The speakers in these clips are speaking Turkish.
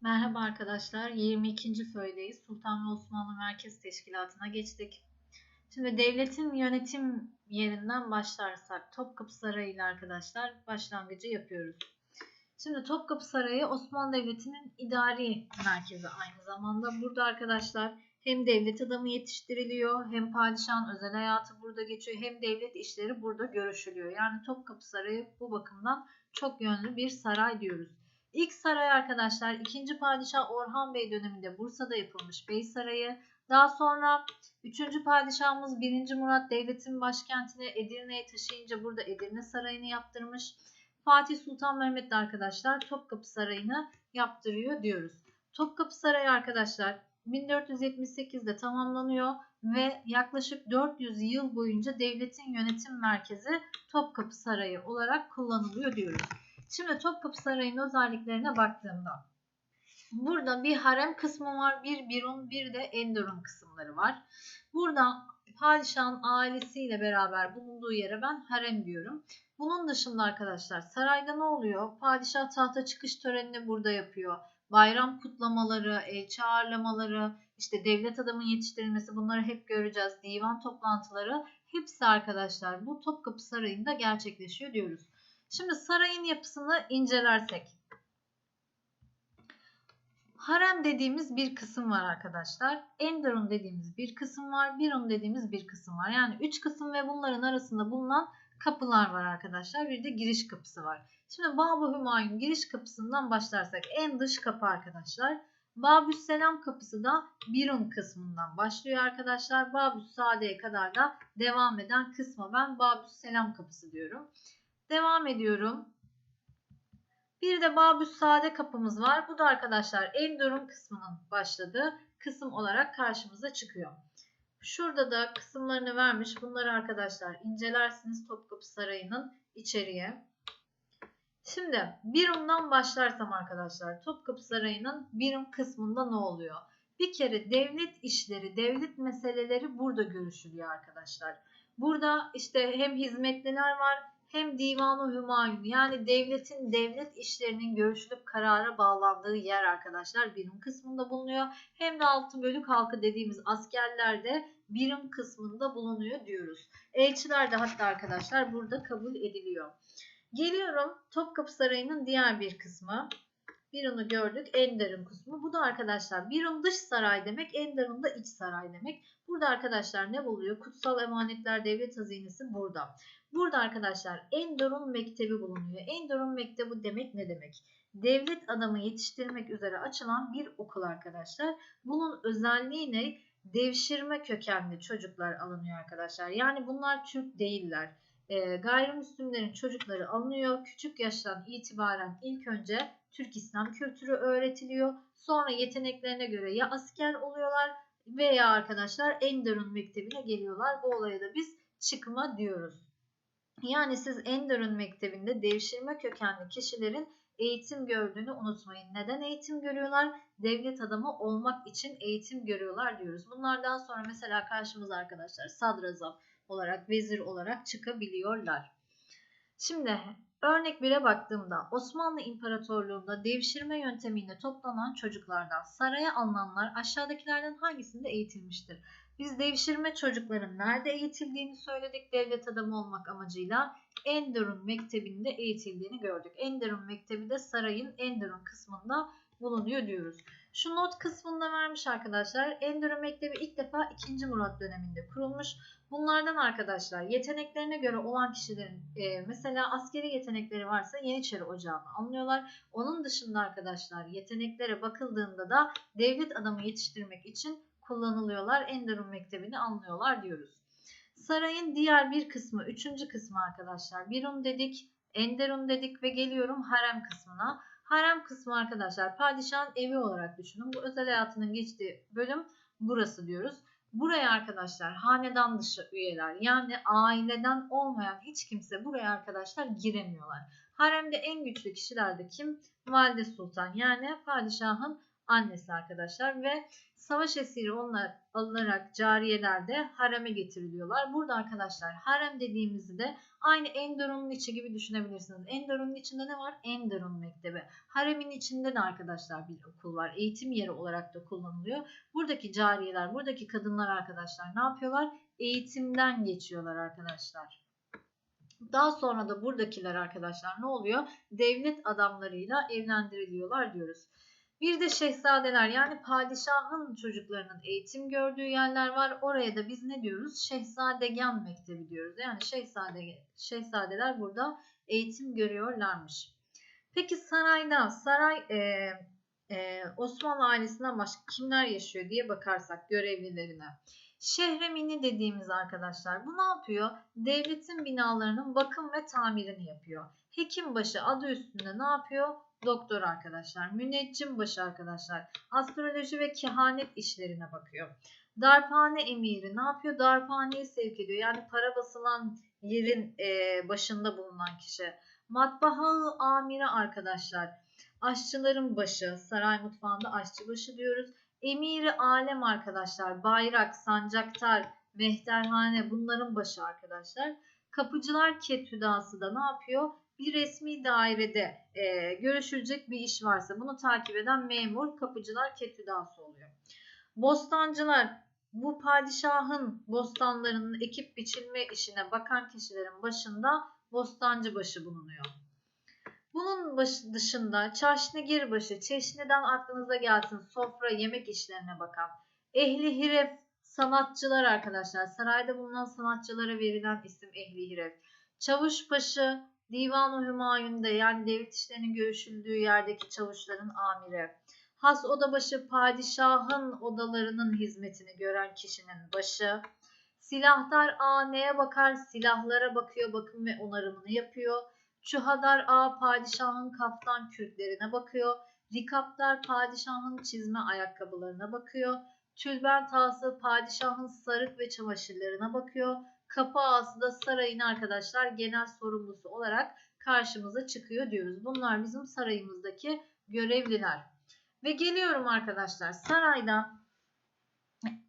Merhaba arkadaşlar. 22. föydeyiz. Sultan ve Osmanlı Merkez Teşkilatı'na geçtik. Şimdi devletin yönetim yerinden başlarsak Topkapı Sarayı ile arkadaşlar başlangıcı yapıyoruz. Şimdi Topkapı Sarayı Osmanlı Devleti'nin idari merkezi aynı zamanda. Burada arkadaşlar hem devlet adamı yetiştiriliyor hem padişahın özel hayatı burada geçiyor hem devlet işleri burada görüşülüyor. Yani Topkapı Sarayı bu bakımdan çok yönlü bir saray diyoruz. İlk saray arkadaşlar 2. Padişah Orhan Bey döneminde Bursa'da yapılmış Bey Sarayı. Daha sonra 3. padişahımız 1. Murat devletin başkentine Edirne'ye taşıyınca burada Edirne Sarayı'nı yaptırmış. Fatih Sultan Mehmet de arkadaşlar Topkapı Sarayı'nı yaptırıyor diyoruz. Topkapı Sarayı arkadaşlar 1478'de tamamlanıyor ve yaklaşık 400 yıl boyunca devletin yönetim merkezi Topkapı Sarayı olarak kullanılıyor diyoruz. Şimdi Topkapı Sarayı'nın özelliklerine baktığımda burada bir harem kısmı var, bir birun, bir de enderun kısımları var. Burada padişahın ailesiyle beraber bulunduğu yere ben harem diyorum. Bunun dışında arkadaşlar sarayda ne oluyor? Padişah tahta çıkış törenini burada yapıyor. Bayram kutlamaları, elçi ağırlamaları, işte devlet adamın yetiştirilmesi bunları hep göreceğiz. Divan toplantıları hepsi arkadaşlar bu Topkapı Sarayı'nda gerçekleşiyor diyoruz. Şimdi sarayın yapısını incelersek. Harem dediğimiz bir kısım var arkadaşlar. Enderun dediğimiz bir kısım var. Birun dediğimiz bir kısım var. Yani 3 kısım ve bunların arasında bulunan kapılar var arkadaşlar. Bir de giriş kapısı var. Şimdi Bab-ı Hümayun giriş kapısından başlarsak en dış kapı arkadaşlar. Babü Selam kapısı da Birun kısmından başlıyor arkadaşlar. Babü Sade'ye kadar da devam eden kısma ben Babü Selam kapısı diyorum. Devam ediyorum. Bir de Babüs Sade kapımız var. Bu da arkadaşlar en durum kısmının başladığı kısım olarak karşımıza çıkıyor. Şurada da kısımlarını vermiş. Bunları arkadaşlar incelersiniz Topkapı Sarayı'nın içeriye. Şimdi Birum'dan başlarsam arkadaşlar Topkapı Sarayı'nın Birum kısmında ne oluyor? Bir kere devlet işleri, devlet meseleleri burada görüşülüyor arkadaşlar. Burada işte hem hizmetliler var hem Divan-ı Hümayun yani devletin devlet işlerinin görüşülüp karara bağlandığı yer arkadaşlar birim kısmında bulunuyor. Hem de altı bölük halkı dediğimiz askerler de birim kısmında bulunuyor diyoruz. Elçiler de hatta arkadaşlar burada kabul ediliyor. Geliyorum Topkapı Sarayı'nın diğer bir kısmı. Birun'u gördük. Enderun kısmı. Bu da arkadaşlar Birun dış saray demek. Enderun da iç saray demek. Burada arkadaşlar ne buluyor? Kutsal emanetler devlet hazinesi burada. Burada arkadaşlar Enderun Mektebi bulunuyor. Enderun Mektebi demek ne demek? Devlet adamı yetiştirmek üzere açılan bir okul arkadaşlar. Bunun özelliği ne? Devşirme kökenli çocuklar alınıyor arkadaşlar. Yani bunlar Türk değiller. E, gayrimüslimlerin çocukları alınıyor. Küçük yaştan itibaren ilk önce Türk İslam kültürü öğretiliyor. Sonra yeteneklerine göre ya asker oluyorlar veya arkadaşlar Enderun Mektebi'ne geliyorlar. Bu olaya da biz çıkma diyoruz. Yani siz Enderun Mektebi'nde devşirme kökenli kişilerin eğitim gördüğünü unutmayın. Neden eğitim görüyorlar? Devlet adamı olmak için eğitim görüyorlar diyoruz. Bunlardan sonra mesela karşımıza arkadaşlar sadrazam olarak, vezir olarak çıkabiliyorlar. Şimdi örnek 1'e baktığımda Osmanlı İmparatorluğu'nda devşirme yöntemiyle toplanan çocuklardan saraya alınanlar aşağıdakilerden hangisinde eğitilmiştir? Biz devşirme çocukların nerede eğitildiğini söyledik devlet adamı olmak amacıyla. Enderun Mektebi'nde eğitildiğini gördük. Enderun Mektebi de sarayın Enderun kısmında bulunuyor diyoruz. Şu not kısmında vermiş arkadaşlar. Enderun Mektebi ilk defa 2. Murat döneminde kurulmuş. Bunlardan arkadaşlar yeteneklerine göre olan kişilerin e, mesela askeri yetenekleri varsa Yeniçeri Ocağı'na alınıyorlar. Onun dışında arkadaşlar yeteneklere bakıldığında da devlet adamı yetiştirmek için kullanılıyorlar. Enderun Mektebi'ni anlıyorlar diyoruz. Sarayın diğer bir kısmı, üçüncü kısmı arkadaşlar. Birun dedik, Enderun dedik ve geliyorum harem kısmına. Harem kısmı arkadaşlar padişahın evi olarak düşünün. Bu özel hayatının geçtiği bölüm burası diyoruz. Buraya arkadaşlar hanedan dışı üyeler yani aileden olmayan hiç kimse buraya arkadaşlar giremiyorlar. Haremde en güçlü kişiler de kim? Valide Sultan yani padişahın annesi arkadaşlar ve savaş esiri onlar alınarak cariyeler de hareme getiriliyorlar. Burada arkadaşlar harem dediğimizde de aynı Enderun'un içi gibi düşünebilirsiniz. Enderun'un içinde ne var? Enderun Mektebi. Haremin içinde de arkadaşlar bir okul var. Eğitim yeri olarak da kullanılıyor. Buradaki cariyeler, buradaki kadınlar arkadaşlar ne yapıyorlar? Eğitimden geçiyorlar arkadaşlar. Daha sonra da buradakiler arkadaşlar ne oluyor? Devlet adamlarıyla evlendiriliyorlar diyoruz. Bir de şehzadeler yani padişahın çocuklarının eğitim gördüğü yerler var. Oraya da biz ne diyoruz? Şehzadegen mektebi diyoruz. Yani şehzade, şehzadeler burada eğitim görüyorlarmış. Peki sarayda, saray e, e, Osmanlı ailesinden başka kimler yaşıyor diye bakarsak görevlilerine. Şehremini dediğimiz arkadaşlar bu ne yapıyor? Devletin binalarının bakım ve tamirini yapıyor. Hekimbaşı adı üstünde ne yapıyor? Doktor arkadaşlar. Müneccim başı arkadaşlar. Astroloji ve kehanet işlerine bakıyor. Darphane emiri ne yapıyor? Darphaneye sevk ediyor. Yani para basılan yerin e, başında bulunan kişi. Matbaha amiri arkadaşlar. Aşçıların başı. Saray mutfağında aşçı diyoruz. Emiri alem arkadaşlar. Bayrak, sancaktar, mehterhane bunların başı arkadaşlar. Kapıcılar ketüdası da ne yapıyor? Bir resmi dairede e, görüşülecek bir iş varsa bunu takip eden memur kapıcılar ketüdası oluyor. Bostancılar bu padişahın bostanlarının ekip biçilme işine bakan kişilerin başında bostancı başı bulunuyor. Bunun dışında çaşnigir çeşniden aklınıza gelsin sofra yemek işlerine bakan, ehli hiref sanatçılar arkadaşlar. Sarayda bulunan sanatçılara verilen isim ehli hiref. Çavuşbaşı Divan-ı Hümayun'da yani devlet işlerinin görüşüldüğü yerdeki çavuşların amiri. Has odabaşı padişahın odalarının hizmetini gören kişinin başı. Silahdar A neye bakar? Silahlara bakıyor, bakım ve onarımını yapıyor. Çuhadar A padişahın kaftan kürklerine bakıyor. Rikaptar padişahın çizme ayakkabılarına bakıyor. Tülbent ağası padişahın sarık ve çamaşırlarına bakıyor. Kapı ağası da sarayın arkadaşlar genel sorumlusu olarak karşımıza çıkıyor diyoruz. Bunlar bizim sarayımızdaki görevliler. Ve geliyorum arkadaşlar sarayda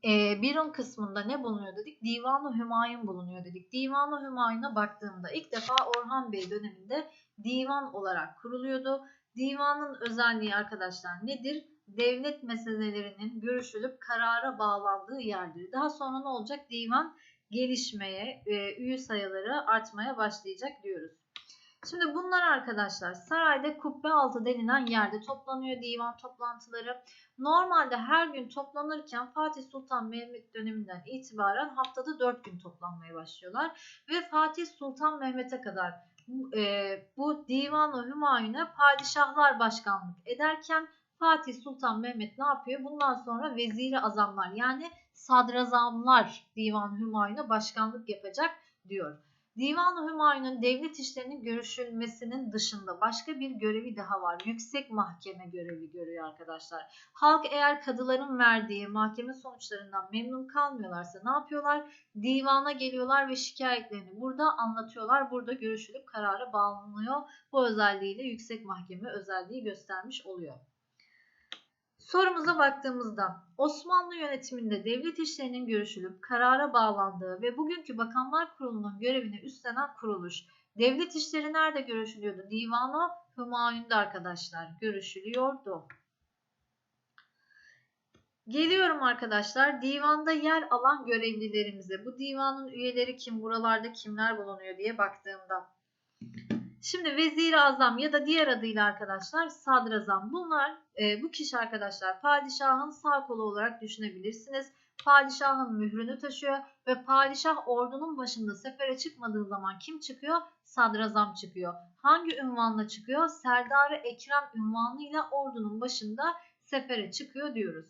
e, Birun kısmında ne bulunuyor dedik? Divan-ı Hümayun bulunuyor dedik. Divan-ı Hümayun'a baktığımda ilk defa Orhan Bey döneminde divan olarak kuruluyordu. Divanın özelliği arkadaşlar nedir? Devlet meselelerinin görüşülüp karara bağlandığı yerdir. Daha sonra ne olacak? Divan gelişmeye, e, üye sayıları artmaya başlayacak diyoruz. Şimdi bunlar arkadaşlar sarayda kubbe altı denilen yerde toplanıyor divan toplantıları. Normalde her gün toplanırken Fatih Sultan Mehmet döneminden itibaren haftada 4 gün toplanmaya başlıyorlar. Ve Fatih Sultan Mehmet'e kadar e, bu Divan-ı Hümayun'a padişahlar başkanlık ederken Fatih Sultan Mehmet ne yapıyor? Bundan sonra veziri azamlar yani sadrazamlar Divan-ı Hümayun'a başkanlık yapacak diyor. Divan-ı Hümayun'un devlet işlerinin görüşülmesinin dışında başka bir görevi daha var. Yüksek mahkeme görevi görüyor arkadaşlar. Halk eğer kadıların verdiği mahkeme sonuçlarından memnun kalmıyorlarsa ne yapıyorlar? Divana geliyorlar ve şikayetlerini burada anlatıyorlar. Burada görüşülüp karara bağlanıyor. Bu özelliğiyle yüksek mahkeme özelliği göstermiş oluyor. Sorumuza baktığımızda Osmanlı yönetiminde devlet işlerinin görüşülüp karara bağlandığı ve bugünkü Bakanlar Kurulu'nun görevini üstlenen kuruluş. Devlet işleri nerede görüşülüyordu? Divana Hümayun'da arkadaşlar görüşülüyordu. Geliyorum arkadaşlar divanda yer alan görevlilerimize. Bu divanın üyeleri kim, buralarda kimler bulunuyor diye baktığımda. Şimdi vezir azam ya da diğer adıyla arkadaşlar sadrazam. Bunlar e, bu kişi arkadaşlar padişahın sağ kolu olarak düşünebilirsiniz. Padişahın mührünü taşıyor ve padişah ordunun başında sefere çıkmadığı zaman kim çıkıyor? Sadrazam çıkıyor. Hangi ünvanla çıkıyor? Serdar-ı Ekrem ünvanıyla ordunun başında sefere çıkıyor diyoruz.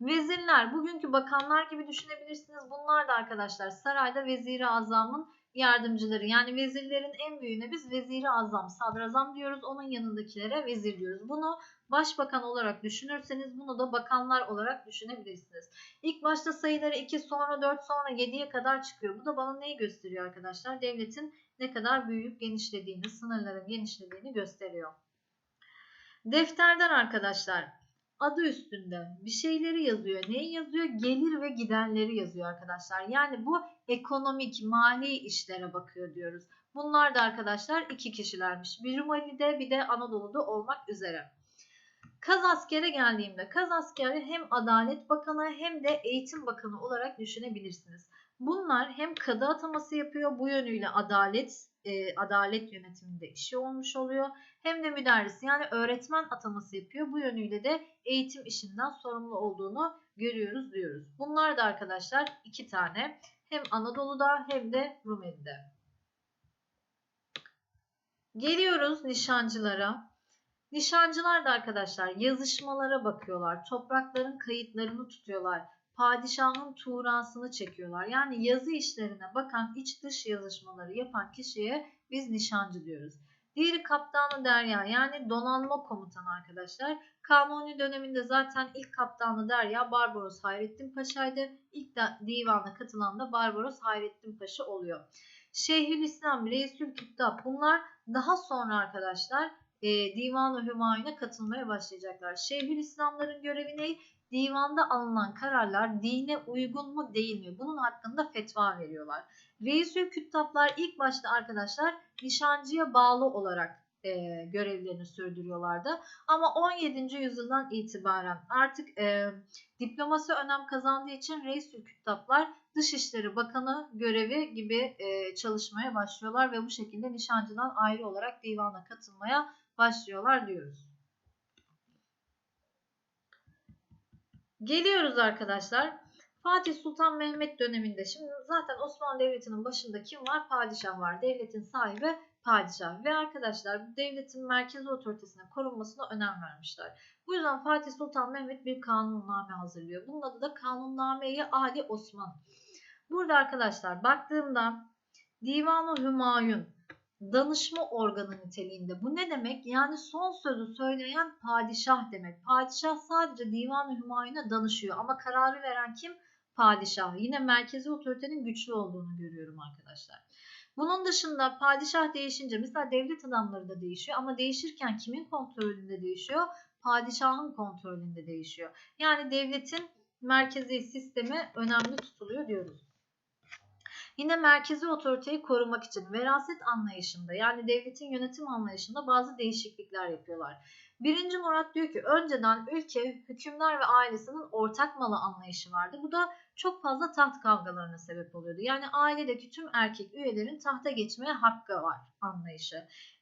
Vezirler bugünkü bakanlar gibi düşünebilirsiniz. Bunlar da arkadaşlar sarayda veziri azamın yardımcıları yani vezirlerin en büyüğüne biz veziri azam, sadrazam diyoruz. Onun yanındakilere vezir diyoruz. Bunu başbakan olarak düşünürseniz bunu da bakanlar olarak düşünebilirsiniz. İlk başta sayıları 2 sonra 4 sonra 7'ye kadar çıkıyor. Bu da bana neyi gösteriyor arkadaşlar? Devletin ne kadar büyüyüp genişlediğini, sınırların genişlediğini gösteriyor. Defterden arkadaşlar adı üstünde bir şeyleri yazıyor. Neyi yazıyor? Gelir ve giderleri yazıyor arkadaşlar. Yani bu ekonomik, mali işlere bakıyor diyoruz. Bunlar da arkadaşlar iki kişilermiş. Bir Rumeli'de bir de Anadolu'da olmak üzere. Kaz askere geldiğimde Kaz askeri hem Adalet Bakanı hem de Eğitim Bakanı olarak düşünebilirsiniz. Bunlar hem kadı ataması yapıyor bu yönüyle adalet e, adalet yönetiminde işi olmuş oluyor. Hem de müderris yani öğretmen ataması yapıyor. Bu yönüyle de eğitim işinden sorumlu olduğunu görüyoruz diyoruz. Bunlar da arkadaşlar iki tane hem Anadolu'da hem de Rumeli'de. Geliyoruz nişancılara. Nişancılar da arkadaşlar yazışmalara bakıyorlar. Toprakların kayıtlarını tutuyorlar. Padişahın tuğrasını çekiyorlar. Yani yazı işlerine bakan iç dış yazışmaları yapan kişiye biz nişancı diyoruz. Diğeri kaptanı Derya yani donanma komutanı arkadaşlar. Kanuni döneminde zaten ilk kaptanı Derya Barbaros Hayrettin Paşa'ydı. İlk divana katılan da Barbaros Hayrettin Paşa oluyor. Şeyhülislam, Reisül Küttab bunlar daha sonra arkadaşlar e, Divan-ı Hümayun'a katılmaya başlayacaklar. Şeyhülislamların görevi ne? Divanda alınan kararlar dine uygun mu değil mi? Bunun hakkında fetva veriyorlar. Reisül Küttaplar ilk başta arkadaşlar nişancıya bağlı olarak e, görevlerini sürdürüyorlardı. Ama 17. yüzyıldan itibaren artık e, diplomasi önem kazandığı için Reisül Küttaplar Dışişleri Bakanı görevi gibi e, çalışmaya başlıyorlar ve bu şekilde nişancıdan ayrı olarak divana katılmaya başlıyorlar diyoruz. Geliyoruz arkadaşlar. Fatih Sultan Mehmet döneminde şimdi zaten Osmanlı Devleti'nin başında kim var? Padişah var. Devletin sahibi padişah. Ve arkadaşlar devletin merkezi otoritesine korunmasına önem vermişler. Bu yüzden Fatih Sultan Mehmet bir kanunname hazırlıyor. Bunun adı da Kanunname-i Ali Osman. Burada arkadaşlar baktığımda Divan-ı Hümayun danışma organı niteliğinde. Bu ne demek? Yani son sözü söyleyen padişah demek. Padişah sadece Divan-ı Hümayun'a danışıyor ama kararı veren kim? Padişah. Yine merkezi otoritenin güçlü olduğunu görüyorum arkadaşlar. Bunun dışında padişah değişince mesela devlet adamları da değişiyor ama değişirken kimin kontrolünde değişiyor? Padişahın kontrolünde değişiyor. Yani devletin merkezi sistemi önemli tutuluyor diyoruz. Yine merkezi otoriteyi korumak için veraset anlayışında yani devletin yönetim anlayışında bazı değişiklikler yapıyorlar. Birinci Murat diyor ki önceden ülke, hükümdar ve ailesinin ortak malı anlayışı vardı. Bu da çok fazla taht kavgalarına sebep oluyordu. Yani ailedeki tüm erkek üyelerin tahta geçmeye hakkı var anlayışı.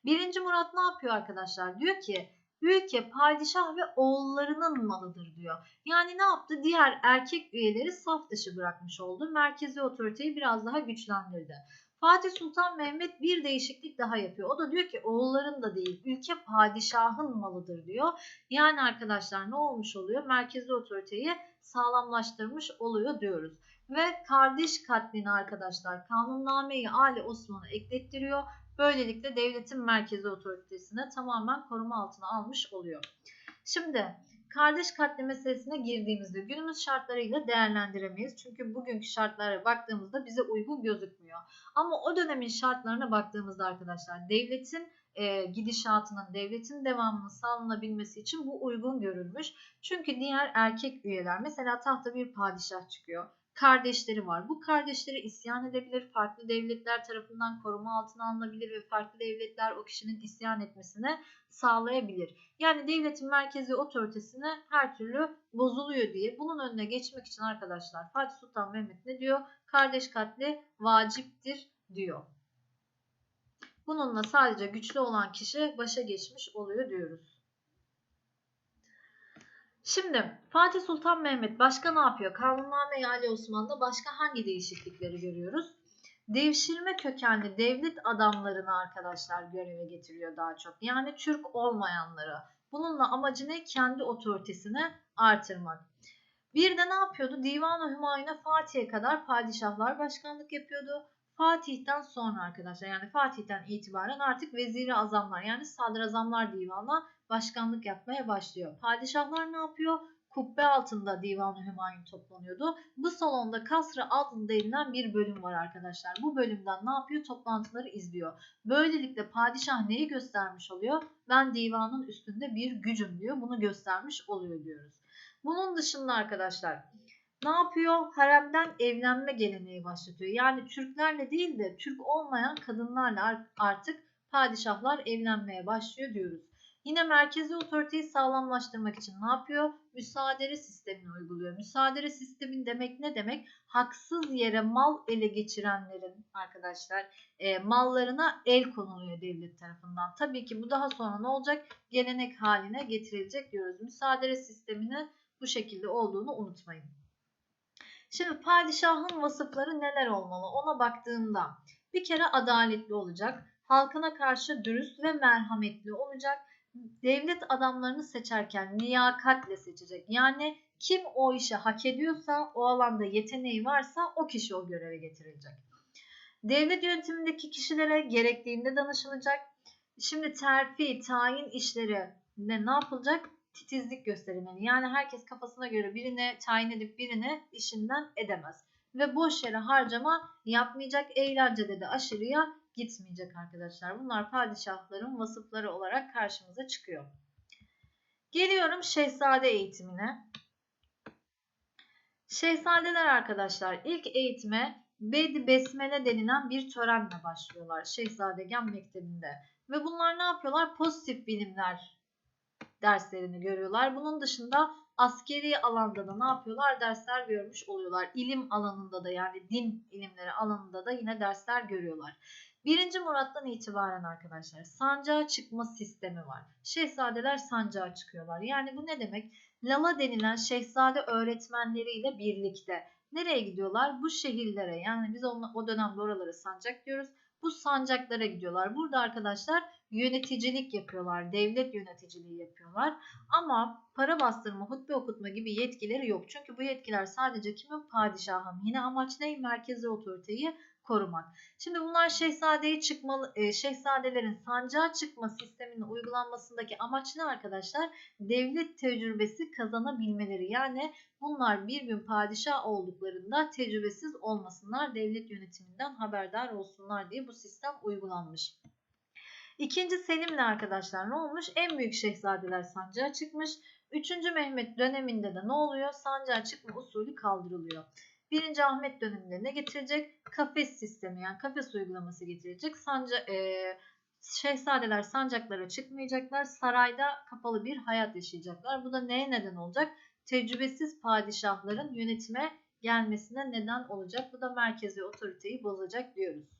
Birinci Murat ne yapıyor arkadaşlar? Diyor ki ülke padişah ve oğullarının malıdır diyor. Yani ne yaptı? Diğer erkek üyeleri saf dışı bırakmış oldu. Merkezi otoriteyi biraz daha güçlendirdi. Fatih Sultan Mehmet bir değişiklik daha yapıyor. O da diyor ki oğulların da değil ülke padişahın malıdır diyor. Yani arkadaşlar ne olmuş oluyor? Merkezi otoriteyi sağlamlaştırmış oluyor diyoruz. Ve kardeş katlini arkadaşlar kanunname-i Ali Osman'a eklettiriyor. Böylelikle devletin merkezi otoritesine tamamen koruma altına almış oluyor. Şimdi kardeş katli meselesine girdiğimizde günümüz şartlarıyla değerlendiremeyiz. Çünkü bugünkü şartlara baktığımızda bize uygun gözükmüyor. Ama o dönemin şartlarına baktığımızda arkadaşlar devletin e, gidişatının, devletin devamının sağlanabilmesi için bu uygun görülmüş. Çünkü diğer erkek üyeler mesela tahta bir padişah çıkıyor kardeşleri var. Bu kardeşleri isyan edebilir, farklı devletler tarafından koruma altına alınabilir ve farklı devletler o kişinin isyan etmesine sağlayabilir. Yani devletin merkezi otoritesine her türlü bozuluyor diye bunun önüne geçmek için arkadaşlar Fatih Sultan Mehmet ne diyor? Kardeş katli vaciptir diyor. Bununla sadece güçlü olan kişi başa geçmiş oluyor diyoruz. Şimdi Fatih Sultan Mehmet başka ne yapıyor? Kanunname Ali Osman'da başka hangi değişiklikleri görüyoruz? Devşirme kökenli devlet adamlarını arkadaşlar göreve getiriyor daha çok. Yani Türk olmayanları. Bununla amacı ne? Kendi otoritesini artırmak. Bir de ne yapıyordu? Divan-ı Hümayun'a Fatih'e kadar padişahlar başkanlık yapıyordu. Fatih'ten sonra arkadaşlar yani Fatih'ten itibaren artık veziri azamlar yani sadrazamlar divanına başkanlık yapmaya başlıyor. Padişahlar ne yapıyor? kubbe altında Divan-ı Hümayun toplanıyordu. Bu salonda kasrı altında denilen bir bölüm var arkadaşlar. Bu bölümden ne yapıyor? Toplantıları izliyor. Böylelikle padişah neyi göstermiş oluyor? Ben divanın üstünde bir gücüm diyor. Bunu göstermiş oluyor diyoruz. Bunun dışında arkadaşlar ne yapıyor? Haremden evlenme geleneği başlatıyor. Yani Türklerle değil de Türk olmayan kadınlarla artık padişahlar evlenmeye başlıyor diyoruz. Yine merkezi otoriteyi sağlamlaştırmak için ne yapıyor? Müsaadele sistemini uyguluyor. Müsaadele sistemin demek ne demek? Haksız yere mal ele geçirenlerin arkadaşlar e, mallarına el konuluyor devlet tarafından. Tabii ki bu daha sonra ne olacak? Gelenek haline getirilecek diyoruz. Müsaadele sisteminin bu şekilde olduğunu unutmayın. Şimdi padişahın vasıfları neler olmalı? Ona baktığında bir kere adaletli olacak, halkına karşı dürüst ve merhametli olacak, devlet adamlarını seçerken liyakatle seçecek. Yani kim o işi hak ediyorsa, o alanda yeteneği varsa o kişi o göreve getirilecek. Devlet yönetimindeki kişilere gerektiğinde danışılacak. Şimdi terfi, tayin işleri ne yapılacak? Titizlik gösterilmeli. Yani herkes kafasına göre birini tayin edip birini işinden edemez. Ve boş yere harcama yapmayacak. Eğlencede de aşırıya gitmeyecek arkadaşlar. Bunlar padişahların vasıfları olarak karşımıza çıkıyor. Geliyorum şehzade eğitimine. Şehzadeler arkadaşlar ilk eğitime Bedi Besmele denilen bir törenle başlıyorlar Şehzadegen Mektebi'nde. Ve bunlar ne yapıyorlar? Pozitif bilimler derslerini görüyorlar. Bunun dışında askeri alanda da ne yapıyorlar? Dersler görmüş oluyorlar. İlim alanında da yani din ilimleri alanında da yine dersler görüyorlar. Birinci Murat'tan itibaren arkadaşlar sancağa çıkma sistemi var. Şehzadeler sancağa çıkıyorlar. Yani bu ne demek? Lala denilen şehzade öğretmenleriyle birlikte nereye gidiyorlar? Bu şehirlere yani biz o dönemde oraları sancak diyoruz. Bu sancaklara gidiyorlar. Burada arkadaşlar yöneticilik yapıyorlar. Devlet yöneticiliği yapıyorlar. Ama para bastırma, hutbe okutma gibi yetkileri yok. Çünkü bu yetkiler sadece kimin? Padişahın. Yine amaç ne? Merkezi otoriteyi korumak. Şimdi bunlar şehzadeyi çıkmalı, e, şehzadelerin sancağa çıkma sisteminin uygulanmasındaki amaç ne arkadaşlar? Devlet tecrübesi kazanabilmeleri. Yani bunlar bir gün padişah olduklarında tecrübesiz olmasınlar, devlet yönetiminden haberdar olsunlar diye bu sistem uygulanmış. İkinci Selim'le arkadaşlar ne olmuş? En büyük şehzadeler sancağa çıkmış. Üçüncü Mehmet döneminde de ne oluyor? Sancağa çıkma usulü kaldırılıyor. 1. Ahmet döneminde ne getirecek? Kafes sistemi yani kafes uygulaması getirecek. Sanca, e, şehzadeler sancaklara çıkmayacaklar. Sarayda kapalı bir hayat yaşayacaklar. Bu da neye neden olacak? Tecrübesiz padişahların yönetime gelmesine neden olacak. Bu da merkezi otoriteyi bozacak diyoruz.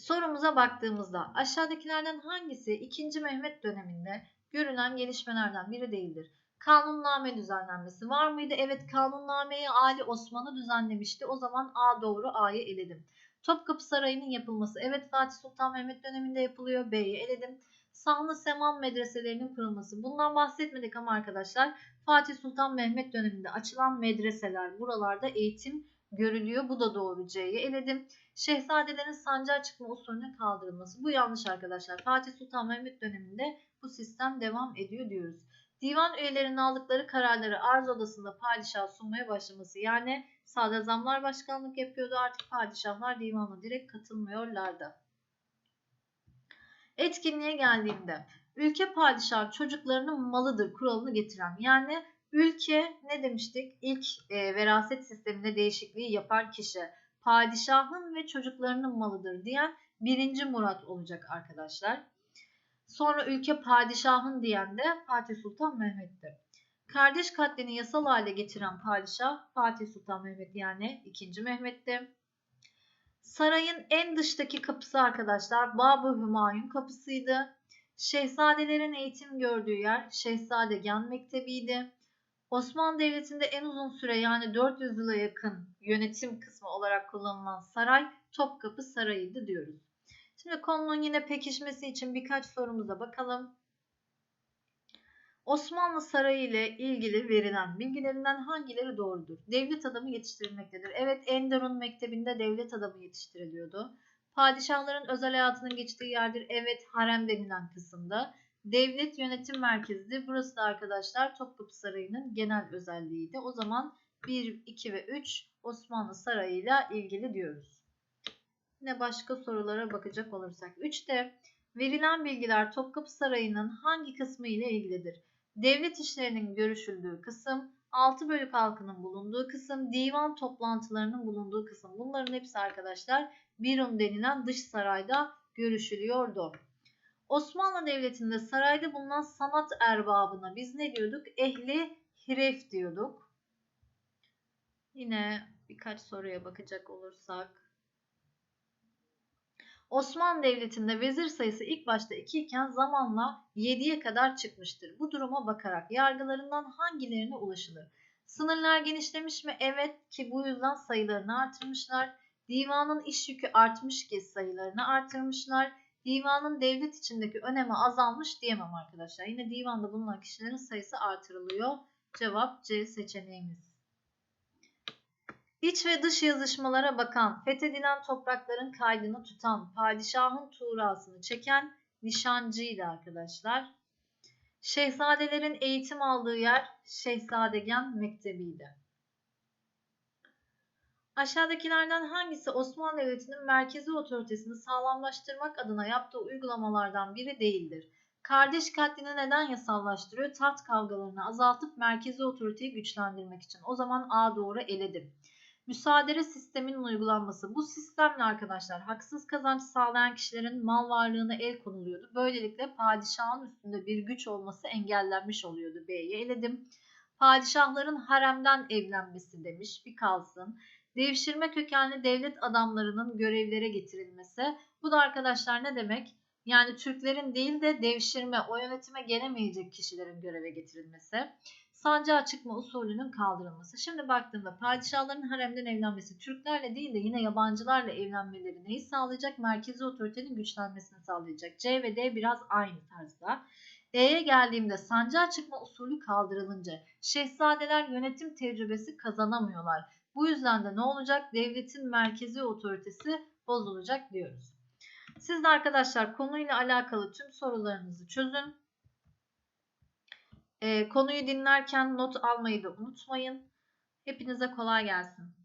Sorumuza baktığımızda aşağıdakilerden hangisi 2. Mehmet döneminde görülen gelişmelerden biri değildir? kanunname düzenlenmesi var mıydı? Evet kanunnameyi Ali Osman'ı düzenlemişti. O zaman A doğru A'yı eledim. Topkapı Sarayı'nın yapılması. Evet Fatih Sultan Mehmet döneminde yapılıyor. B'yi eledim. Sahlı Seman medreselerinin kurulması. Bundan bahsetmedik ama arkadaşlar Fatih Sultan Mehmet döneminde açılan medreseler. Buralarda eğitim görülüyor. Bu da doğru C'yi eledim. Şehzadelerin sancağa çıkma usulüne kaldırılması. Bu yanlış arkadaşlar. Fatih Sultan Mehmet döneminde bu sistem devam ediyor diyoruz divan üyelerinin aldıkları kararları arz odasında padişah sunmaya başlaması. Yani sadrazamlar başkanlık yapıyordu artık padişahlar divana direkt katılmıyorlardı. Etkinliğe geldiğimde ülke padişah çocuklarının malıdır kuralını getiren yani ülke ne demiştik ilk e, veraset sisteminde değişikliği yapan kişi padişahın ve çocuklarının malıdır diyen birinci Murat olacak arkadaşlar. Sonra ülke padişahın diyen de Fatih Sultan Mehmet'tir. Kardeş katlini yasal hale getiren padişah Fatih Sultan Mehmet yani 2. Mehmet'ti. Sarayın en dıştaki kapısı arkadaşlar Babı Hümayun kapısıydı. Şehzadelerin eğitim gördüğü yer Şehzadegen Mektebi'ydi. Osmanlı Devleti'nde en uzun süre yani 400 yıla yakın yönetim kısmı olarak kullanılan saray Topkapı Sarayı'ydı diyoruz. Şimdi konunun yine pekişmesi için birkaç sorumuza bakalım. Osmanlı Sarayı ile ilgili verilen bilgilerinden hangileri doğrudur? Devlet adamı yetiştirilmektedir. Evet Enderun Mektebi'nde devlet adamı yetiştiriliyordu. Padişahların özel hayatının geçtiği yerdir. Evet harem denilen kısımda. Devlet yönetim merkezidir. Burası da arkadaşlar Topkapı Sarayı'nın genel özelliğiydi. O zaman 1, 2 ve 3 Osmanlı Sarayı ile ilgili diyoruz. Yine başka sorulara bakacak olursak. 3'te verilen bilgiler Topkapı Sarayı'nın hangi kısmı ile ilgilidir? Devlet işlerinin görüşüldüğü kısım, 6 bölük halkının bulunduğu kısım, divan toplantılarının bulunduğu kısım. Bunların hepsi arkadaşlar Birun denilen dış sarayda görüşülüyordu. Osmanlı Devleti'nde sarayda bulunan sanat erbabına biz ne diyorduk? Ehli hiref diyorduk. Yine birkaç soruya bakacak olursak. Osmanlı Devleti'nde vezir sayısı ilk başta 2 iken zamanla 7'ye kadar çıkmıştır. Bu duruma bakarak yargılarından hangilerine ulaşılır? Sınırlar genişlemiş mi? Evet ki bu yüzden sayılarını artırmışlar. Divanın iş yükü artmış ki sayılarını artırmışlar. Divanın devlet içindeki önemi azalmış diyemem arkadaşlar. Yine divanda bulunan kişilerin sayısı artırılıyor. Cevap C seçeneğimiz. İç ve dış yazışmalara bakan, fethedilen toprakların kaydını tutan, padişahın tuğrasını çeken nişancıydı arkadaşlar. Şehzadelerin eğitim aldığı yer Şehzadegen Mektebi'ydi. Aşağıdakilerden hangisi Osmanlı Devleti'nin merkezi otoritesini sağlamlaştırmak adına yaptığı uygulamalardan biri değildir? Kardeş katlini neden yasallaştırıyor? Taht kavgalarını azaltıp merkezi otoriteyi güçlendirmek için. O zaman A doğru eledim. Müsaadele sisteminin uygulanması. Bu sistemle arkadaşlar haksız kazanç sağlayan kişilerin mal varlığına el konuluyordu. Böylelikle padişahın üstünde bir güç olması engellenmiş oluyordu. B'yi eledim. Padişahların haremden evlenmesi demiş. Bir kalsın. Devşirme kökenli devlet adamlarının görevlere getirilmesi. Bu da arkadaşlar ne demek? Yani Türklerin değil de devşirme, o yönetime gelemeyecek kişilerin göreve getirilmesi. Sancağa çıkma usulünün kaldırılması. Şimdi baktığımda padişahların haremden evlenmesi Türklerle değil de yine yabancılarla evlenmeleri neyi sağlayacak? Merkezi otoritenin güçlenmesini sağlayacak. C ve D biraz aynı tarzda. E'ye geldiğimde sancağa çıkma usulü kaldırılınca şehzadeler yönetim tecrübesi kazanamıyorlar. Bu yüzden de ne olacak? Devletin merkezi otoritesi bozulacak diyoruz. Siz de arkadaşlar konuyla alakalı tüm sorularınızı çözün. Ee, konuyu dinlerken not almayı da unutmayın. Hepinize kolay gelsin.